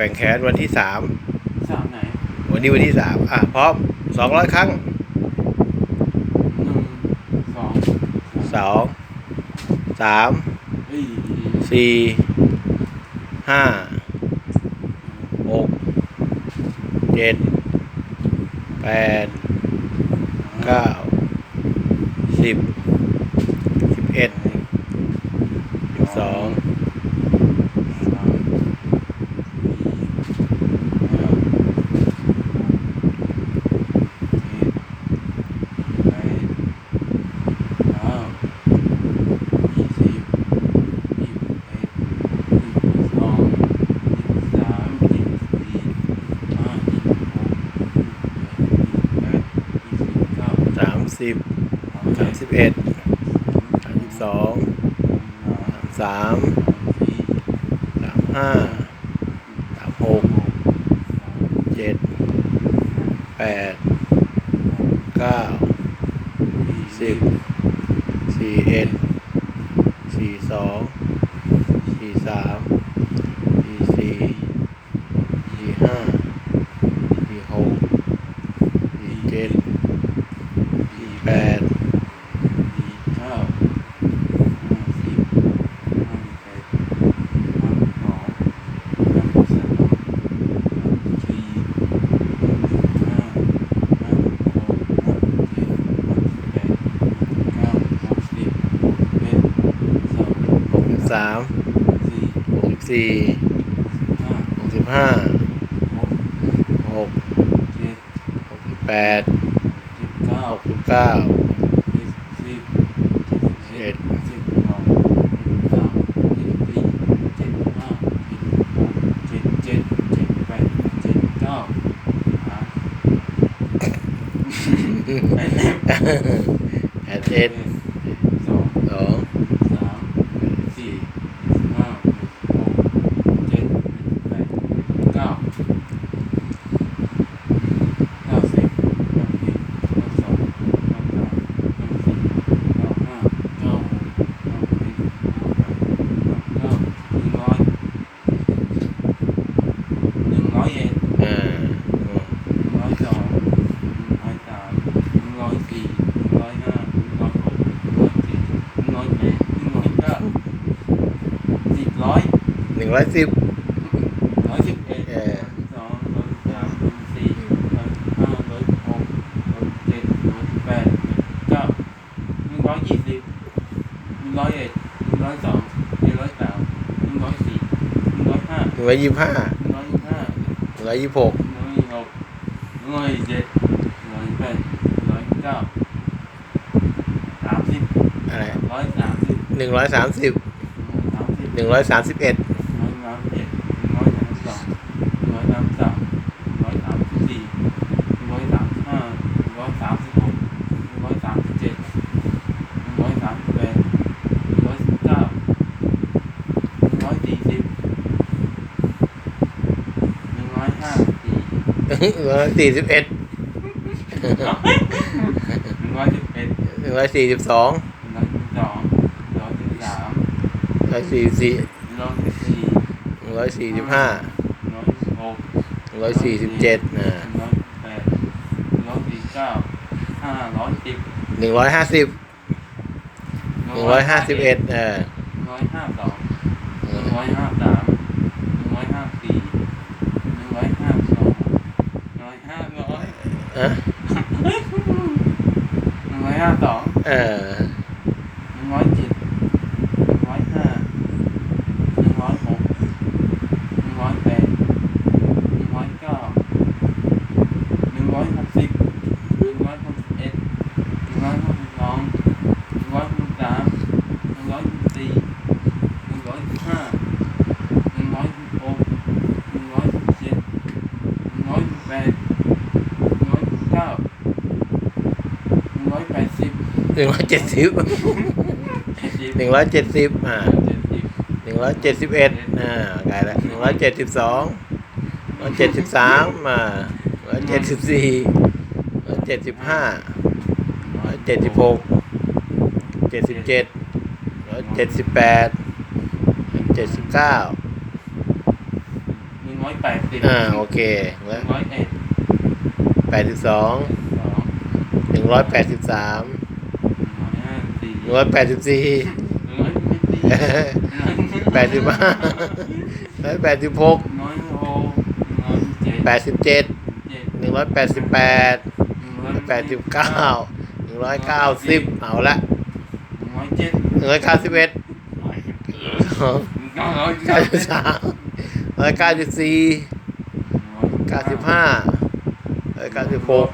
ว่งแขนวันที่สามสามไหนวันนี้วันที่สามอะพร้อมสองร้อยครั้งหนึ่งสองสองสามเอ้ยสี่ห้าหกเจ็ดแปดเก้าสิบสิบเอ็ดสิบสอง สามสี่ห้าหกเจ็ดแปดเก้ายี่สิบยี่สิบเอ็ดยี่สิบสองยี่สิบสามยี่สิบสี่ห้ายี่สิบหกยี่สิบเจ็ดยี่สิบแปดยี่สิบเก้า สิบสามสิบเอ็ดสามสิบสองสามสามห้าสามหกเจ็ดแปดเก้าสิบสี่เอ็ดสี่สองสี่สามสี่สี่สี่ห้าสี่หกสี่เจ็ดสี่แปด หก สามหกสิบสี่หกสิบห้าหกหกสิบแปดหกสิบเก้าเจ็ดสิบสองสิบสามสิบสี่เจ็ดห้าสิบหกเจ็ดเจ็ดเจ็ดแปดเจ็ดเก้าอะไอ้เนี่ย แปดเอ็ด สอง สอง สามสี่ห้าหกเจ็ดแปดเก้าเก้าสิบเก้าสิบเก้าสองเก้าสามเก้าสี่เก้าห้าเก้าหกเก้าเจ็ดเก้าแปดเก้าเก้าหนึ่งร้อยหนึ่งร้อยเอ็ด อ่า หนึ่งร้อยสองหนึ่งร้อยสามหนึ่งร้อยสี่หนึ่งร้อยห้าหนึ่งร้อยหกหนึ่งร้อยเจ็ดหนึ่งร้อยแปดหนึ่งร้อยเก้าสิบร้อย หนึ่ง ร้อยสิบร้อยสิบเอ็ดเออร้อยสองร้อยสามร้อยสี่ร้อยห้าร้อยหกร้อยเจ็ดร้อยแปดร้อยเก้าหนึ่งร้อยยี่สิบหนึ่งร้อยเอ็ดหนึ่งร้อยสองหนึ่งร้อยสามหนึ่งร้อยสี่หนึ่งร้อยห้าหนึ่งร้อยยี่สิบห้าหนึ่งร้อยยี่สิบห้าหนึ่งร้อยยี่สิบหกหนึ่งร้อยยี่สิบหกหนึ่งร้อยยี่สิบเจ็ดหนึ่งร้อยยี่สิบแปดหนึ่งร้อยยี่สิบเก้าสามสิบอะไรร้อยสามสิบหนึ่งร้อยสามสิบสามสิบหนึ่งร้อยสามสิบเอ็ด ร้อยสามสิบเอ็ดหนึ่งร้อยสามสิบสองหนึ่งร้อยสามสิบสามหนึ่งร้อยสามสิบสี่หนึ่งร้อยสามสิบห้าหนึ่งร้อยสามสิบหกหนึ่งร้อยสามสิบเจ็ดหนึ่งร้อยสามสิบแปดหนึ่งร้อยสิบเก้าหนึ่งร้อยสี่สิบหนึ่งร้อยห้าสิบสี่ หนึ่งร้อยสี่สิบเอ็ดหนึ่งร้อยสิบเอ็ดหนึ่งร้อยสี่สิบสองหนึ่งร้อยสิบสองหนึ่งร้อยสิบสามร้อยสี่สี่หนึ่งร้อยสิบสี่หนึ่งร้อยสี่สิบห้าหนึ่งร้อยสิบหกหนึ่งร้อยสี่สิบเจ็ดอ่าหนึ่งร้อยแปดหนึ่งร้อยสี่เก้าห้าร้อยสิบหนึ่งร้อยห้าสิบหนึ่งร้อยห้าสิบเอ็ดเออหนึ่งร้อยห้าสองหนึ่งร้อยห้าสามหนึ่งร้อยห้าสี่หนึ่งร้อยห้าสองหนึ่งร้อยห้าร้อย อะหนึ่งร้อยห้าสองเออ หนึ่งร้อยเจ็ดหนึ่งร้อยห้าหนึ่งร้อยหกหนึ่งร้อยแปดหนึ่งร้อยเก้าหนึ่งร้อยหกสิบหนึ่งร้อยหกสิบเอ็ดหนึ่งร้อยหกสิบสองหนึ่งร้อยหกสิบสามหนึ่งร้อยหกสิบสี่หนึ่งร้อยสิบห้าหนึ่งร้อยสิบหกหนึ่งร้อยสิบเจ็ดหนึ่งร้อยสิบแปดหนึ่งร้อยสิบเก้าหนึ่งร้อยแปดสิบ ห นึ่งร้อยเจ็ดสิบเจ็ดสิบหนึ่งร้อยเจ็ดสิบอ่าเจ็ดสิบหนึ่งร้อยเจ็ดสิบเอ็ดอ่าไกลละหนึ่งร้อยเจ็ดสิบสองร้อยเจ็ดสิบสามอ่าร้อยเจ็ดสิบสี่ร้อยเจ็ดสิบห้าร้อยเจ็ดสิบหกเจ็ดสิบเจ็ดร้อยเจ็ดสิบแปดเจ็ดสิบเก้าหนึ่งร้อยอยแปดสิบอ่าโอเคหแล้นึ่วงร้อยเอ็ดแปดสิบสองสองหนึ่งร้อยแปดสิบสามหนึ่ง ร้อยห้าสี่หนึ่งร้อยแปดสิบสี่หนึ่งร้อยไม่สี่แปดสิบห้าร้อยแปดสิบหกหนึ่งร้อยหกหนึ่งร้อยเจ็ดแปดสิบเจ็ดเจ็ดหนึ่งร้อยแปดสิบแปดหนึ่งร้อยแปดสิบเก้าหนึ่งร้อยเก้าสิบเอาละหนึ่งร้อยเจ็ดหนึ่งร้อยเก้าสิบเอ็ดเก้าร้อยเก้าสิบสามร้อยเก้าสิบสี่เก้าสิบห้าร้อยเก้าสิบหก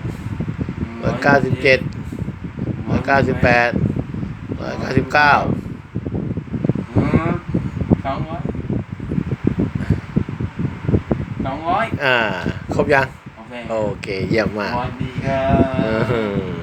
ร้อยเก้าสิบเจ็ดร้อยเก้าสิบแปด ร้อยเก้าสิบเก้าสองร้อยสองร้อยอ่า ครบยัง โอเค โอเค เยี่ยมมากสวัสดีครับอื้อหือ